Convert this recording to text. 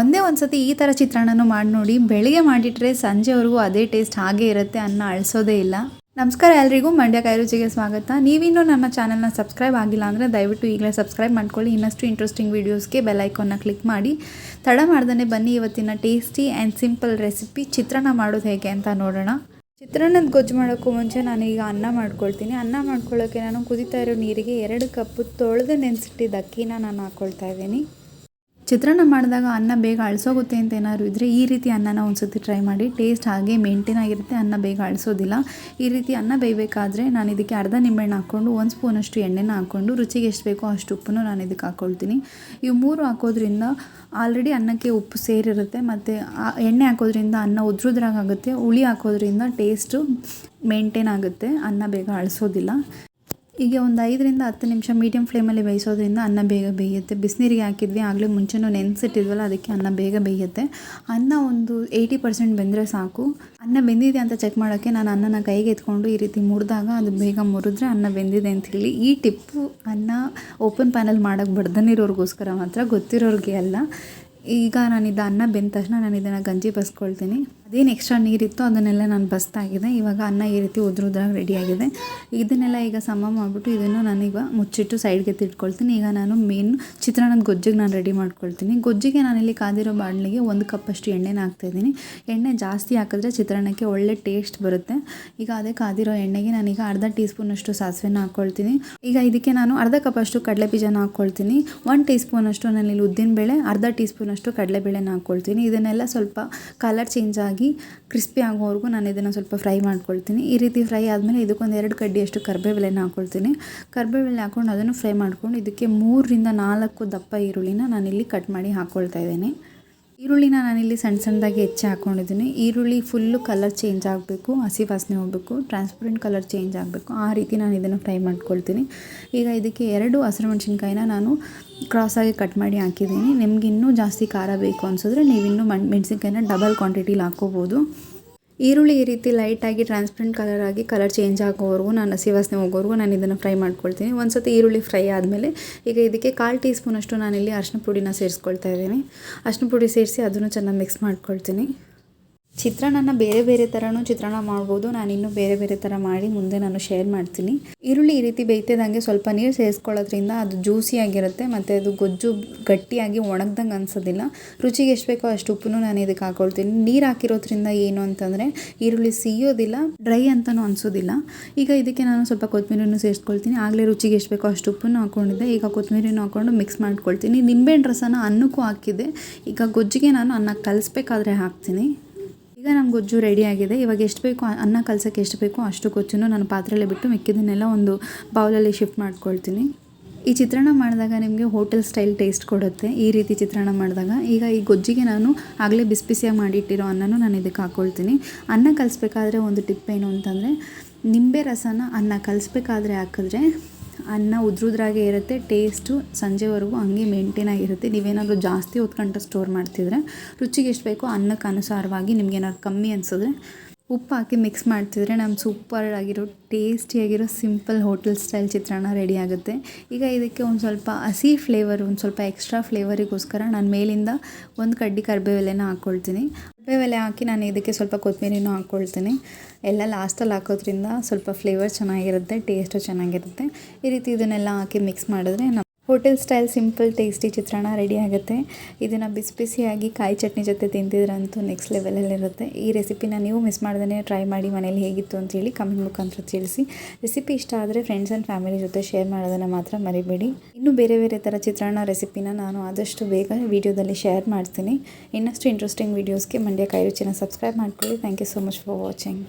ಒಂದೇ ಒಂದು ಸತಿ ಈ ಥರ ಚಿತ್ರಾನ್ನನೂ ಮಾಡಿ ನೋಡಿ, ಬೆಳಿಗ್ಗೆ ಮಾಡಿಟ್ರೆ ಸಂಜೆವರೆಗೂ ಅದೇ ಟೇಸ್ಟ್ ಹಾಗೆ ಇರುತ್ತೆ ಅನ್ನ ಅಳಿಸೋದೇ ಇಲ್ಲ. ನಮಸ್ಕಾರ ಎಲ್ರಿಗೂ, ಮಂಡ್ಯ ಕಾಯಿ ರುಚಿಗೆ ಸ್ವಾಗತ. ನೀವಿನ್ನೂ ನಮ್ಮ ಚಾನಲ್ನ ಸಬ್ಸ್ಕ್ರೈಬ್ ಆಗಿಲ್ಲ ಅಂದರೆ ದಯವಿಟ್ಟು ಈಗಲೇ ಸಬ್ಸ್ಕ್ರೈಬ್ ಮಾಡ್ಕೊಳ್ಳಿ. ಇನ್ನಷ್ಟು ಇಂಟ್ರೆಸ್ಟಿಂಗ್ ವೀಡಿಯೋಸ್ಗೆ ಬೆಲ್ ಐಕಾನ್ನ ಕ್ಲಿಕ್ ಮಾಡಿ. ತಡ ಮಾಡ್ದೇ ಬನ್ನಿ ಇವತ್ತಿನ tasty and simple recipe chitranna ಮಾಡೋದು ಹೇಗೆ ಅಂತ ನೋಡೋಣ. ಚಿತ್ರಾನ್ನದ ಗೊಜ್ಜು ಮಾಡೋಕ್ಕೂ ಮುಂಚೆ ನಾನೀಗ ಅನ್ನ ಮಾಡ್ಕೊಳ್ತೀನಿ. ಅನ್ನ ಮಾಡ್ಕೊಳ್ಳೋಕ್ಕೆ ನಾನು ಕುದಿತಾ ಇರೋ ನೀರಿಗೆ ಎರಡು ಕಪ್ಪು ತೊಳೆದು ನೆನೆಸಿಟ್ಟಿದ್ದ ಅಕ್ಕಿನ ನಾನು ಹಾಕ್ಕೊಳ್ತಾ ಇದ್ದೀನಿ. ಚಿತ್ರಾನ್ನ ಮಾಡಿದಾಗ ಅನ್ನ ಬೇಗ ಅಳಿಸೋಗುತ್ತೆ ಅಂತ ಏನಾದ್ರು ಇದ್ದರೆ ಈ ರೀತಿ ಅನ್ನನ ಒಂದ್ಸತಿ ಟ್ರೈ ಮಾಡಿ ಟೇಸ್ಟ್ ಹಾಗೆ ಮೇಂಟೈನ್ ಆಗಿರುತ್ತೆ, ಅನ್ನ ಬೇಗ ಅಳಿಸೋದಿಲ್ಲ. ಈ ರೀತಿ ಅನ್ನ ಬೇಯಬೇಕಾದ್ರೆ ನಾನು ಇದಕ್ಕೆ ಅರ್ಧ ನಿಂಬೆಹಣ್ಣು ಹಾಕ್ಕೊಂಡು, ಒಂದು ಸ್ಪೂನಷ್ಟು ಎಣ್ಣೆನ ಹಾಕ್ಕೊಂಡು, ರುಚಿಗೆ ಎಷ್ಟು ಬೇಕೋ ಅಷ್ಟು ಉಪ್ಪನ್ನು ನಾನು ಇದಕ್ಕೆ ಹಾಕ್ಕೊಳ್ತೀನಿ ಇವು ಮೂರು ಹಾಕೋದ್ರಿಂದ ಆಲ್ರೆಡಿ ಅನ್ನಕ್ಕೆ ಉಪ್ಪು ಸೇರಿರುತ್ತೆ, ಮತ್ತು ಎಣ್ಣೆ ಹಾಕೋದ್ರಿಂದ ಅನ್ನ ಉದ್ರುದ್ರಾಗುತ್ತೆ ಹುಳಿ ಹಾಕೋದ್ರಿಂದ ಟೇಸ್ಟು ಮೇಂಟೈನ್ ಆಗುತ್ತೆ, ಅನ್ನ ಬೇಗ ಅಳಿಸೋದಿಲ್ಲ. ಹೀಗೆ ಒಂದು ಐದರಿಂದ ಹತ್ತು ನಿಮಿಷ ಮೀಡಿಯಮ್ ಫ್ಲೇಮಲ್ಲಿ ಬೇಯಿಸೋದ್ರಿಂದ ಅನ್ನ ಬೇಗ ಬೇಯುತ್ತೆ. ಬಿಸಿನೀರಿಗೆ ಹಾಕಿದ್ವಿ, ಆಗಲೇ ಮುಂಚೆನೂ ನೆನೆಸಿಟ್ಟಿದ್ವಲ್ಲ, ಅದಕ್ಕೆ ಅನ್ನ ಬೇಗ ಬೇಯುತ್ತೆ. ಅನ್ನ ಒಂದು ಏಯ್ಟಿ ಪರ್ಸೆಂಟ್ ಬೆಂದರೆ ಸಾಕು. ಅನ್ನ ಬೆಂದಿದೆ ಅಂತ ಚೆಕ್ ಮಾಡೋಕ್ಕೆ ನಾನು ಅನ್ನನ ಕೈಗೆ ಎತ್ಕೊಂಡು ಈ ರೀತಿ ಮುರಿದಾಗ ಅದು ಬೇಗ ಮುರಿದ್ರೆ ಅನ್ನ ಬೆಂದಿದೆ ಅಂತ ಹೇಳಿ. ಈ ಟಿಪ್ಪು ಅನ್ನ ಓಪನ್ ಪ್ಯಾನಲ್ಲಿ ಮಾಡೋಕ್ಕೆ ಬಡ್ದನಿರೋರಿಗೋಸ್ಕರ ಮಾತ್ರ ಗೊತ್ತಿರೋರಿಗೆ ಅಲ್ಲ. ಈಗ ನಾನು ಇದು ಅನ್ನ ಬೆಂದ ತಕ್ಷಣ ನಾನು ಇದನ್ನು ಗಂಜಿ ಬಸ್ಕೊಳ್ತೀನಿ. ಅದೇನು ಎಕ್ಸ್ಟ್ರಾ ನೀರಿತ್ತು ಅದನ್ನೆಲ್ಲ ನಾನು ಬಸ್ತಾಗಿದೆ ಇವಾಗ ಅನ್ನ ಈ ರೀತಿ ಉದ್ರ ಉದ್ರಾಗಿ ರೆಡಿಯಾಗಿದೆ ಇದನ್ನೆಲ್ಲ ಈಗ ಸಮ ಮಾಡಿಬಿಟ್ಟು ಇದನ್ನು ನಾನೀಗ ಮುಚ್ಚಿಟ್ಟು ಸೈಡ್ಗೆ ತಿಟ್ಕೊಳ್ತೀನಿ. ಈಗ ನಾನು ಮೇನ್ ಚಿತ್ರಾನ್ನದ ಗೊಜ್ಜಿಗೆ ನಾನು ರೆಡಿ ಮಾಡ್ಕೊಳ್ತೀನಿ. ಗೊಜ್ಜಿಗೆ ನಾನಿಲ್ಲಿ ಕಾದಿರೋ ಬಾಣಲಿಗೆ ಒಂದು ಕಪ್ಪಷ್ಟು ಎಣ್ಣೆನ ಹಾಕ್ತಾಯಿದ್ದೀನಿ ಎಣ್ಣೆ ಜಾಸ್ತಿ ಹಾಕಿದ್ರೆ ಚಿತ್ರಾನ್ನಕ್ಕೆ ಒಳ್ಳೆ ಟೇಸ್ಟ್ ಬರುತ್ತೆ. ಈಗ ಅದೇ ಕಾದಿರೋ ಎಣ್ಣೆಗೆ ನಾನೀಗ ಅರ್ಧ ಟೀ ಸ್ಪೂನಷ್ಟು ಸಾಸಿವೆನ ಹಾಕ್ಕೊಳ್ತೀನಿ ಈಗ ಇದಕ್ಕೆ ನಾನು ಅರ್ಧ ಕಪ್ಪಷ್ಟು ಕಡಲೆ ಬೀಜನ ಹಾಕ್ಕೊಳ್ತೀನಿ ಒನ್ ಟೀ ಸ್ಪೂನಷ್ಟು ನಾನಿಲ್ಲಿ ಉದ್ದಿನಬೇಳೆ, ಅರ್ಧ ಟೀ ಸ್ಪೂನಷ್ಟು ಕಡಲೆಬೇಳೆನ ಹಾಕ್ಕೊಳ್ತೀನಿ ಇದನ್ನೆಲ್ಲ ಸ್ವಲ್ಪ ಕಲರ್ ಚೇಂಜ್ ಆಗಿ ಕ್ರಿಸ್ಪಿ ಆಗೋವರೆಗೂ ನಾನು ಇದನ್ನು ಸ್ವಲ್ಪ ಫ್ರೈ ಮಾಡ್ಕೊಳ್ತೀನಿ. ಈ ರೀತಿ ಫ್ರೈ ಆದಮೇಲೆ ಇದಕ್ಕೊಂದು ಎರಡು ಕಡ್ಡಿಯಷ್ಟು ಕರಿಬೇವೆಲೆನ ಹಾಕ್ಕೊಳ್ತೀನಿ ಕರಿಬೇವೆಲೆ ಹಾಕ್ಕೊಂಡು ಅದನ್ನು ಫ್ರೈ ಮಾಡ್ಕೊಂಡು ಇದಕ್ಕೆ ಮೂರರಿಂದ ನಾಲ್ಕು ದಪ್ಪ ಈರುಳ್ಳಿನ ನಾನಿಲ್ಲಿ ಕಟ್ ಮಾಡಿ ಹಾಕ್ಕೊಳ್ತಾ ಇದ್ದೀನಿ. ಈರುಳ್ಳಿನ ನಾನಿಲ್ಲಿ ಸಣ್ಣ ಸಣ್ಣದಾಗಿ ಹೆಚ್ಚಿ ಹಾಕ್ಕೊಂಡಿದ್ದೀನಿ ಈರುಳ್ಳಿ ಫುಲ್ಲು ಕಲರ್ ಚೇಂಜ್ ಆಗಬೇಕು, ಹಸಿ ವಾಸನೆ ಹೋಗಬೇಕು ಟ್ರಾನ್ಸ್ಪರೆಂಟ್ ಕಲರ್ ಚೇಂಜ್ ಆಗಬೇಕು. ಆ ರೀತಿ ನಾನು ಇದನ್ನು ಫ್ರೈ ಮಾಡ್ಕೊಳ್ತೀನಿ. ಈಗ ಇದಕ್ಕೆ ಎರಡು ಹಸಿರು ಮೆಣಸಿನ್ಕಾಯಿನ ನಾನು ಕ್ರಾಸಾಗಿ ಕಟ್ ಮಾಡಿ ಹಾಕಿದ್ದೀನಿ. ನಿಮ್ಗೆ ಇನ್ನೂ ಜಾಸ್ತಿ ಖಾರ ಬೇಕು ಅನಿಸಿದ್ರೆ ನೀವು ಇನ್ನೂ ಮಣ್ ಮೆಣಸಿನ್ಕಾಯಿನ ಡಬಲ್ ಕ್ವಾಂಟಿಟಿಲಿ ಹಾಕ್ಕೋಬೋದು. ಈರುಳ್ಳಿ ಈ ರೀತಿ ಲೈಟಾಗಿ ಟ್ರಾನ್ಸ್ಪರೆಂಟ್ ಕಲರ್ ಆಗಿ ಕಲರ್ ಚೇಂಜ್ ಆಗೋವರೆಗೂ ನಾನು ಹಸಿ ವಾಸನೆ ಹೋಗೋವರೆಗೂ ನಾನು ಇದನ್ನು ಫ್ರೈ ಮಾಡ್ಕೊಳ್ತೀನಿ. ಒಂದು ಸತಿ ಈರುಳ್ಳಿ ಫ್ರೈ ಆದಮೇಲೆ ಈಗ ಇದಕ್ಕೆ ಕಾಲು ಟೀ ಸ್ಪೂನಷ್ಟು ನಾನಿಲ್ಲಿ ಅರಿಶಿನ ಪುಡಿನ ಸೇರಿಸ್ಕೊಳ್ತಾ ಇದ್ದೀನಿ. ಅರಿಶಿನ ಪುಡಿ ಸೇರಿಸಿ ಅದನ್ನು ಚೆನ್ನಾಗಿ ಮಿಕ್ಸ್ ಮಾಡ್ಕೊಳ್ತೀನಿ. ಚಿತ್ರಾನ್ನ ಬೇರೆ ಬೇರೆ ಥರನೂ ಚಿತ್ರಾನ್ನ ಮಾಡ್ಬೋದು. ನಾನು ಇನ್ನೂ ಬೇರೆ ಬೇರೆ ಥರ ಮಾಡಿ ಮುಂದೆ ನಾನು ಶೇರ್ ಮಾಡ್ತೀನಿ. ಈರುಳ್ಳಿ ಈ ರೀತಿ ಬೇಯ್ತಿದ್ದಂಗೆ ಸ್ವಲ್ಪ ನೀರು ಸೇರಿಸ್ಕೊಳ್ಳೋದ್ರಿಂದ ಅದು ಜ್ಯೂಸಿಯಾಗಿರುತ್ತೆ ಮತ್ತು ಅದು ಗೊಜ್ಜು ಗಟ್ಟಿಯಾಗಿ ಒಣಗ್ದಂಗೆ ಅನಿಸೋದಿಲ್ಲ. ರುಚಿಗೆ ಎಷ್ಟು ಬೇಕೋ ಅಷ್ಟು ಉಪ್ಪನ್ನು ನಾನು ಇದಕ್ಕೆ ಹಾಕೊಳ್ತೀನಿ. ನೀರು ಹಾಕಿರೋದ್ರಿಂದ ಏನು ಅಂತಂದರೆ ಈರುಳ್ಳಿ ಸಿಯೋದಿಲ್ಲ, ಡ್ರೈ ಅಂತಲೂ ಅನಿಸೋದಿಲ್ಲ. ಈಗ ಇದಕ್ಕೆ ನಾನು ಸ್ವಲ್ಪ ಕೊತ್ತಂಬರಿನೂ ಸೇರಿಸ್ಕೊಳ್ತೀನಿ. ಆಗಲೇ ರುಚಿಗೆ ಎಷ್ಟು ಬೇಕೋ ಅಷ್ಟು ಉಪ್ಪನ್ನು ಹಾಕ್ಕೊಂಡಿದ್ದೆ ಈಗ ಕೊತ್ತಂಬರಿನೂ ಹಾಕ್ಕೊಂಡು ಮಿಕ್ಸ್ ಮಾಡ್ಕೊಳ್ತೀನಿ. ನಿಂಬೆಹಣ್ಣು ರಸನ ಅನ್ನಕ್ಕೂ ಹಾಕಿದ್ದೆ. ಈಗ ಗೊಜ್ಜಿಗೆ ನಾನು ಅನ್ನ ಕಲಿಸ್ಬೇಕಾದ್ರೆ ಹಾಕ್ತೀನಿ. ಈಗ ನಮ್ಮ ಗೊಜ್ಜು ರೆಡಿಯಾಗಿದೆ ಇವಾಗ ಎಷ್ಟು ಬೇಕು ಅನ್ನ ಕಲ್ಸೋಕ್ಕೆ ಎಷ್ಟು ಬೇಕೋ ಅಷ್ಟು ಗೊಜ್ಜನ್ನು ನಾನು ಪಾತ್ರೆಯಲ್ಲೇ ಬಿಟ್ಟು ಮಿಕ್ಕಿದ್ದನ್ನೆಲ್ಲ ಒಂದು ಬೌಲಲ್ಲಿ ಶಿಫ್ಟ್ ಮಾಡ್ಕೊಳ್ತೀನಿ. ಈ ಚಿತ್ರಾನ್ನ ಮಾಡಿದಾಗ ನಿಮಗೆ ಹೋಟೆಲ್ ಸ್ಟೈಲ್ ಟೇಸ್ಟ್ ಕೊಡುತ್ತೆ. ಈ ರೀತಿ ಚಿತ್ರಾನ್ನ ಮಾಡಿದಾಗ ಈಗ ಈ ಗೊಜ್ಜಿಗೆ ನಾನು ಆಗಲೇ ಬಿಸಿ ಬಿಸಿಯಾಗಿ ಮಾಡಿಟ್ಟಿರೋ ಅನ್ನನೂ ನಾನು ಇದಕ್ಕೆ ಹಾಕ್ಕೊಳ್ತೀನಿ ಅನ್ನ ಕಲಿಸ್ಬೇಕಾದ್ರೆ ಒಂದು ಟಿಪ್ ಏನು ಅಂತಂದರೆ, ನಿಂಬೆ ರಸನ ಅನ್ನ ಕಲಿಸ್ಬೇಕಾದ್ರೆ ಹಾಕಿದ್ರೆ ಅನ್ನ ಉದ್ರುದ್ರಾಗೆ ಇರುತ್ತೆ ಟೇಸ್ಟು ಸಂಜೆವರೆಗೂ ಹಂಗೆ ಮೇಂಟೈನ್ ಆಗಿರುತ್ತೆ. ನೀವೇನಾದರೂ ಜಾಸ್ತಿ ಹೊತ್ಕೊಂಡ್ರೆ ಸ್ಟೋರ್ ಮಾಡ್ತಿದ್ರೆ ರುಚಿಗೆ ಎಷ್ಟು ಬೇಕೋ ಅನ್ನಕ್ಕೆ ಅನುಸಾರವಾಗಿ ನಿಮ್ಗೆ ಏನಾದ್ರು ಕಮ್ಮಿ ಅನಿಸಿದ್ರೆ ಉಪ್ಪು ಹಾಕಿ ಮಿಕ್ಸ್ ಮಾಡ್ತಿದ್ರೆ ನಮ್ಮ ಸೂಪರ್ ಆಗಿರೋ ಟೇಸ್ಟಿಯಾಗಿರೋ ಸಿಂಪಲ್ ಹೋಟೆಲ್ ಸ್ಟೈಲ್ ಚಿತ್ರಾನ್ನ ರೆಡಿ ಆಗುತ್ತೆ. ಈಗ ಇದಕ್ಕೆ ಒಂದು ಸ್ವಲ್ಪ ಹಸಿ ಫ್ಲೇವರ್ ಒಂದು ಸ್ವಲ್ಪ ಎಕ್ಸ್ಟ್ರಾ ಫ್ಲೇವರಿಗೋಸ್ಕರ ನಾನು ಮೇಲಿಂದ ಒಂದು ಕಡ್ಡಿ ಕರಿಬೇವೆಲೆನ ಹಾಕ್ಕೊಳ್ತೀನಿ ಕರಿಬೇವೆಲೆ ಹಾಕಿ ನಾನು ಇದಕ್ಕೆ ಸ್ವಲ್ಪ ಕೊತ್ತಂಬರಿನೂ ಹಾಕ್ಕೊಳ್ತೀನಿ. ಎಲ್ಲ ಲಾಸ್ಟಲ್ಲಿ ಹಾಕೋದ್ರಿಂದ ಸ್ವಲ್ಪ ಫ್ಲೇವರ್ ಚೆನ್ನಾಗಿರುತ್ತೆ ಟೇಸ್ಟು ಚೆನ್ನಾಗಿರುತ್ತೆ. ಈ ರೀತಿ ಇದನ್ನೆಲ್ಲ ಹಾಕಿ ಮಿಕ್ಸ್ ಮಾಡಿದ್ರೆ ಹೋಟೆಲ್ ಸ್ಟೈಲ್ ಸಿಂಪಲ್ ಟೇಸ್ಟಿ ಚಿತ್ರಾನ್ನ ರೆಡಿ ಆಗುತ್ತೆ. ಇದನ್ನು ಬಿಸಿ ಬಿಸಿಯಾಗಿ ಕಾಯಿ ಚಟ್ನಿ ಜೊತೆ ತಿಂತಿದ್ರಂತೂ ನೆಕ್ಸ್ಟ್ ಲೆವೆಲಲ್ಲಿರುತ್ತೆ ಈ ರೆಸಿಪಿನ ನೀವು ಮಿಸ್ ಮಾಡ್ದೇ ಟ್ರೈ ಮಾಡಿ ಮನೇಲಿ ಹೇಗಿತ್ತು ಅಂತೇಳಿ ಕಮೆಂಟ್ ಮುಖಾಂತರ ತಿಳಿಸಿ. ರೆಸಿಪಿ ಇಷ್ಟ ಆದರೆ ಫ್ರೆಂಡ್ಸ್ ಆ್ಯಂಡ್ ಫ್ಯಾಮಿಲಿ ಜೊತೆ ಶೇರ್ ಮಾಡೋದನ್ನು ಮಾತ್ರ ಮರಿಬೇಡಿ. ಇನ್ನೂ ಬೇರೆ ಬೇರೆ ಥರ ಚಿತ್ರಾನ್ನ ರೆಸಿಪಿನ ನಾನು ಆದಷ್ಟು ಬೇಗ ವೀಡಿಯೋದಲ್ಲಿ ಶೇರ್ ಮಾಡ್ತೀನಿ. ಇನ್ನಷ್ಟು ಇಂಟ್ರೆಸ್ಟಿಂಗ್ ವೀಡಿಯೋಸ್ಗೆ ಮಂಡ್ಯ ಕೈ ರುಚಿನ ಸಬ್ಸ್ಕ್ರೈಬ್ ಮಾಡ್ಕೊಳ್ಳಿ. Thank you so much for watching